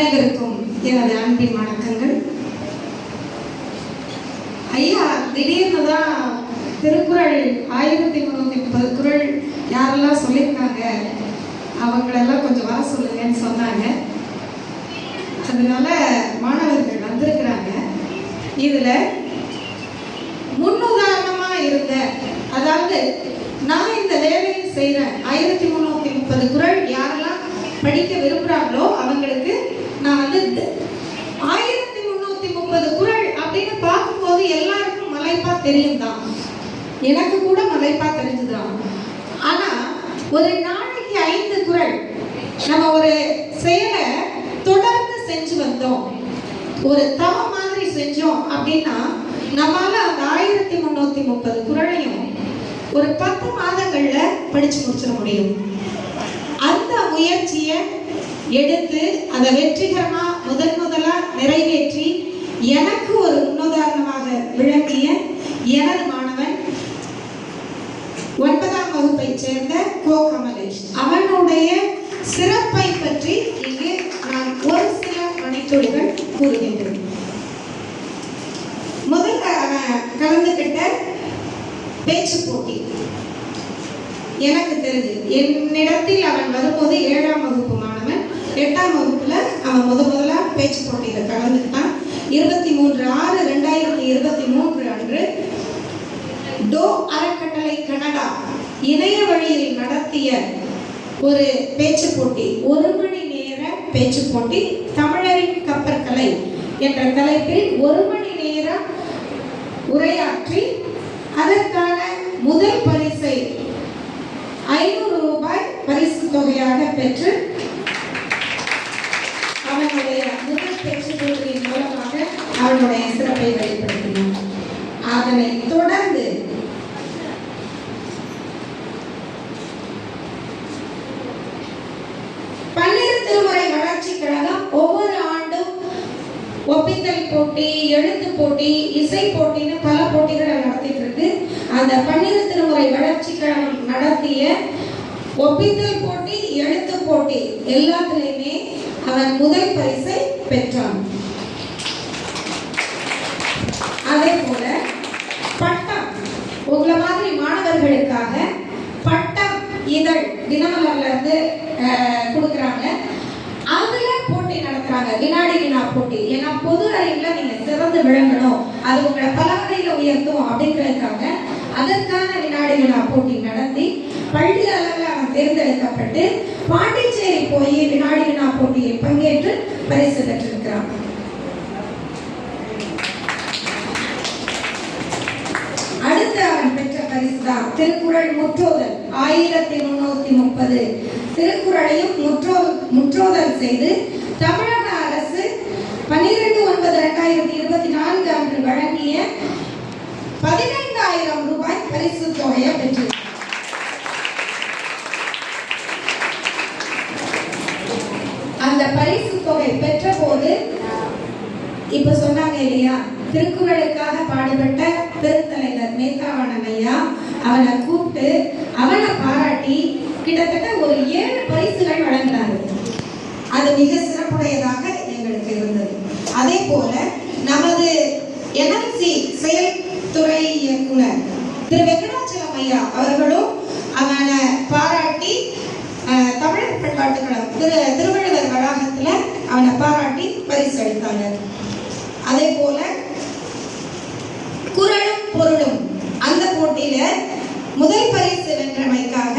அனைவருக்கும் எனது அன்பின் வணக்கங்கள். ஐயா திடீர்னு தான் திருக்குறள் ஆயிரத்தி முந்நூற்றி முப்பது குறள் யாரெல்லாம் சொல்லியிருக்காங்க அவங்களெல்லாம் கொஞ்சம் வர சொல்லுங்கன்னு சொன்னாங்க. அதனால மாணவர்கள் வந்திருக்கிறாங்க. இதில் முன்னுதாரணமா இருந்த அதாவது நான் இந்த வேலையை செய்கிறேன் ஆயிரத்தி முந்நூற்றி முப்பது குரல் யாரெல்லாம் படிக்க விரும்புகிறாங்களோ அவங்களுக்கு நான் வந்து த- ஆயிரத்தி முந்நூற்றி முப்பது குறள் அப்படின்னு பார்க்கும்போது எல்லாருக்கும் மலைப்பா தெரியும் தான் எனக்கு கூட மலைப்பா தெரிஞ்சுதான். ஆனால் ஒரு நாளைக்கு ஐந்து குரல். நம்ம ஒரு செயலை தொடர்ந்து செஞ்சு வந்தோம். ஒரு தவம் மாதிரி செஞ்சோம் அப்படின்னா நம்மால அந்த ஆயிரத்தி முன்னூத்தி முப்பது குரலையும் ஒரு பத்து மாதங்கள்ல படிச்சு முடிச்சிட முடியும். அந்த முயற்சியை எடுத்து அதை வெற்றிகரமா முதன் முதலா நிறைவேற்றி எனக்கு ஒரு முன்னுதாரணமாக விளங்கிய எனது மாணவன் ஒன்பதாம் வகுப்பை சேர்ந்த கோ கமலேஷ் அவனுடைய சிறப்பை பற்றி இங்கு நான் ஒரு சில கூறுகின்றது முதல் முதல்ல அவன் கலந்துகிட்ட பேச்சு போட்டி. எனக்கு தெரிஞ்சு என்னிடத்தில் அவன் வரும்போது ஏழாம் வகுப்பு மாணவன் எட்டாம் வகுப்புல அவன் முத முதலா பேச்சு போட்டியில கலந்துக்கிட்டான். இருபத்தி மூன்று ஆறு ரெண்டாயிரத்தி இருபத்தி மூன்று அன்று டோ அறக்கட்டளை கனடா இணைய வழியில் நடத்திய ஒரு பேச்சு போட்டி ஒரு மணி நேர பேச்சு போட்டி தமிழரின் கப்பற்கலை என்ற தலைப்பில் ஒரு மணி நேரம் உரையாற்றி அதற்கான முதல் பரிசை ஐநூறு ரூபாய் பரிசு தொகையாக பெற்று அவனுடைய முதல் பெற்று போட்டியின் மூலமாக அவனுடைய சிறப்பை வெளிப்படுத்தினான் அதனை தொடர்ந்து பன்னிரு திருமுறை வளர்ச்சி கழகம் ஒவ்வொரு ஆண்டும் ஒப்பித்தல் போட்டி எழுத்து போட்டி இசை போட்டின்னு பல போட்டிகளை நடத்திட்டு இருக்கு அந்த பன்னிரு திருமுறை வளர்ச்சி கழகம் நடத்திய ஒப்பித்தல் போட்டி எழுத்து போட்டி எல்லாத்துலயுமே அவன் முதல் பரிசை பெற்றான். அதே போல பட்டம். உங்களை மாதிரி மாணவர்களுக்காக பட்டம் இதழ் தினமலர்ல இருந்து அஹ், கொடுக்குறாங்க. அதுல போட்டி நடத்துறாங்க. வினாடி வினா போட்டி. பொது அறிவுல நீங்க சிறந்து விளங்கணும். அது உங்களை பல வகையில உயர்த்தும் அப்படிங்கிறதுக்காக அதற்கான வினாடி வினா போட்டி நடத்தி பள்ளி அளவில் அவன் தேர்ந்தெடுக்கப்பட்டு பாண்டிச்சேரி போய் வினாடி வினா போட்டியில் பங்கேற்று பரிசு பெற்றிருக்கிறான் அடுத்து அவன் பெற்ற பரிசு தான் திருக்குறள் முற்றோதல். ஆயிரத்தி முன்னூத்தி முப்பது. திருக்குறளையும் முற்றோ முற்றோதல் செய்து தமிழக அரசு பன்னிரெண்டு இரண்டாயிரத்தி இருபத்தி நான்கு அன்று வழங்கிய பதினைந்தாயிரம் ரூபாய் பரிசு தொகையை பெற்றது அந்த பரிசு தொகை பெற்ற போது இப்ப சொன்னாங்க இல்லையா திருக்குறளுக்காக பாடுபட்ட பெருந்தலைவர் மேத்தாவணன் ஐயா அவனை கூப்பிட்டு அவனை பாராட்டி கிட்டத்தட்ட ஒரு ஏழு பரிசுகள் வழங்கினாரு. அது மிக சிறப்புடையதாக எங்களுக்கு இருந்தது. அதே போல நமது என்எல்சி செயல்துறை இயக்குனர் திரு வெங்கடாச்சலம் ஐயா அவர்களும் அவனை பாராட்டி தமிழர் பண்பாட்டு கழகம் திரு திருவள்ளுவர் வளாகத்தில் அவனை பாராட்டி பரிசு அளித்தாங்க அதே போல குரலும் பொருளும் அந்த போட்டியில முதல் பரிசு வென்றமைக்காக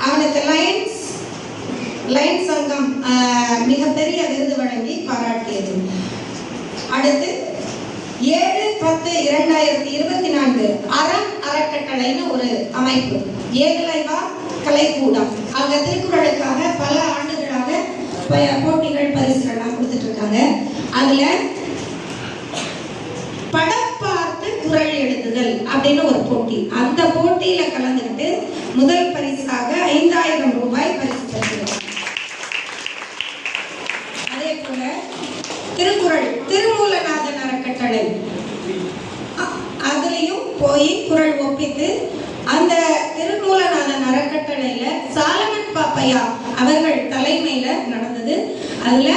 அவனுக்கு லைன்ஸ் லைன் சங்கம் ஆஹ், மிகப்பெரிய விருது வழங்கி பாராட்டியது அடுத்து ஏழு பத்து இரண்டாயிரத்தி இருபத்தி நான்கு அறம் கலைன்னு ஒரு அமைப்பு. ஏகலைவா கலைக்கூடம். அங்க திருக்குறளுக்காக பல ஆண்டுகளாக ப- போட்டிகள் பரிசுகள்லாம் கொடுத்துட்டு இருக்காங்க அதுல படம் பார்த்து குரல் எழுதுதல் அப்படின்னு ஒரு போட்டி. அந்த போட்டியில கலந்துக்கிட்டு முதல் பரிசாக ஐந்தாயிரம் ரூபாய் பரிசு பெற்றார் அதே போல திருக்குறள் திருமூலநாதன் அறக்கட்டளை அ- அதுலயும் போய் குரல் ஒப்பித்து அந்த திருமூலநாதன் அறக்கட்டளையில சாலமன் பாப்பையா அவர்கள் தலைமையில நடந்தது அதுல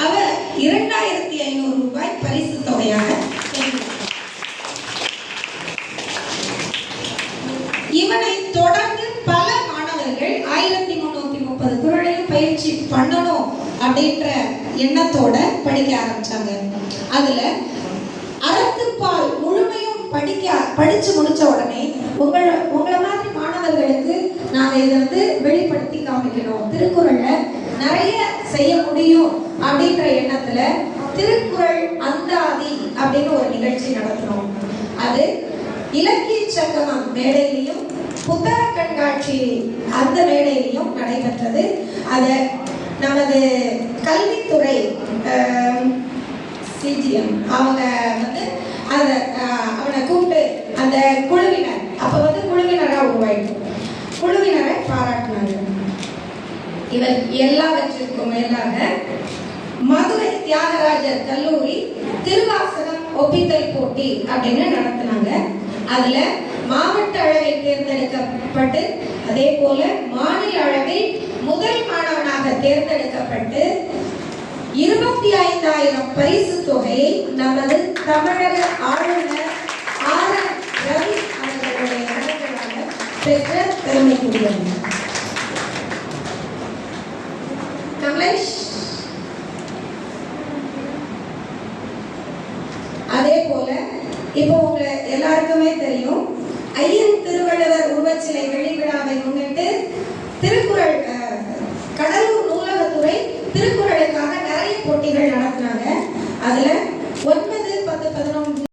அவ இரண்டாயிரத்தி ஐநூறு ரூபாய் பரிசு தொகையாக பெறுகிறார். இவனை தொடர்ந்து பல மாணவர்கள் ஆயிரத்தி முன்னூத்தி முப்பது குரலையும் பயிற்சி பண்ணணும் அப்படின்ற எண்ணத்தோட படிக்க ஆரம்பிச்சாங்க. அதுல அறத்துப்பால் முழுமையும் படிக்க படிச்சு முடிச்ச உடனே உங்களை உங்களை மாதிரி மாணவர்களுக்கு நாங்க இதை வந்து வெளிப்படுத்தி காமிக்கணும். திருக்குறள்ல நிறைய செய்ய முடியும் அப்படின்ற எண்ணத்துல திருக்குறள் அந்தாதி அப்படின்னு ஒரு நிகழ்ச்சி நடத்தினோம் அது இலக்கிய சங்கமம் மேடையிலையும் புத்தக கண்காட்சி அந்த மேடையிலும் நடைபெற்றது. அதை நமது கல்வித்துறை சிஜிஎம் அவங்க வந்து அந்த அவனை கூப்பிட்டு அந்த குழுவினர் அப்போ வந்து குழுவினராக உருவாயிட்டு குழுவினரை பாராட்டினாங்க இவர் எல்லாவற்றிற்கும் மேலாக மதுரை தியாகராஜர் கல்லூரி திருவாசகம் ஒப்பித்தல் போட்டி அப்படின்னு நடத்தினாங்க. அதில் மாவட்ட அளவில் தேர்ந்தெடுக்கப்பட்டு அதே போல மாநில அளவில் முதல் மாணவனாக தேர்ந்தெடுக்கப்பட்டு இருபத்தி ஐந்தாயிரம் பரிசு தொகையை நமது தமிழக ஆளுநர் ஆர் என் ரவி அவர்களுடைய இடங்களாக பெற்ற பெருமைக்குரியவர். கமலேஷ். அதே போல இப்போ உங்களை எல்லாருக்குமே தெரியும் ஐயன் திருவள்ளுவர் உருவச்சிலை வெளிவிழாவை முன்னிட்டு திருக்குறள் கடல்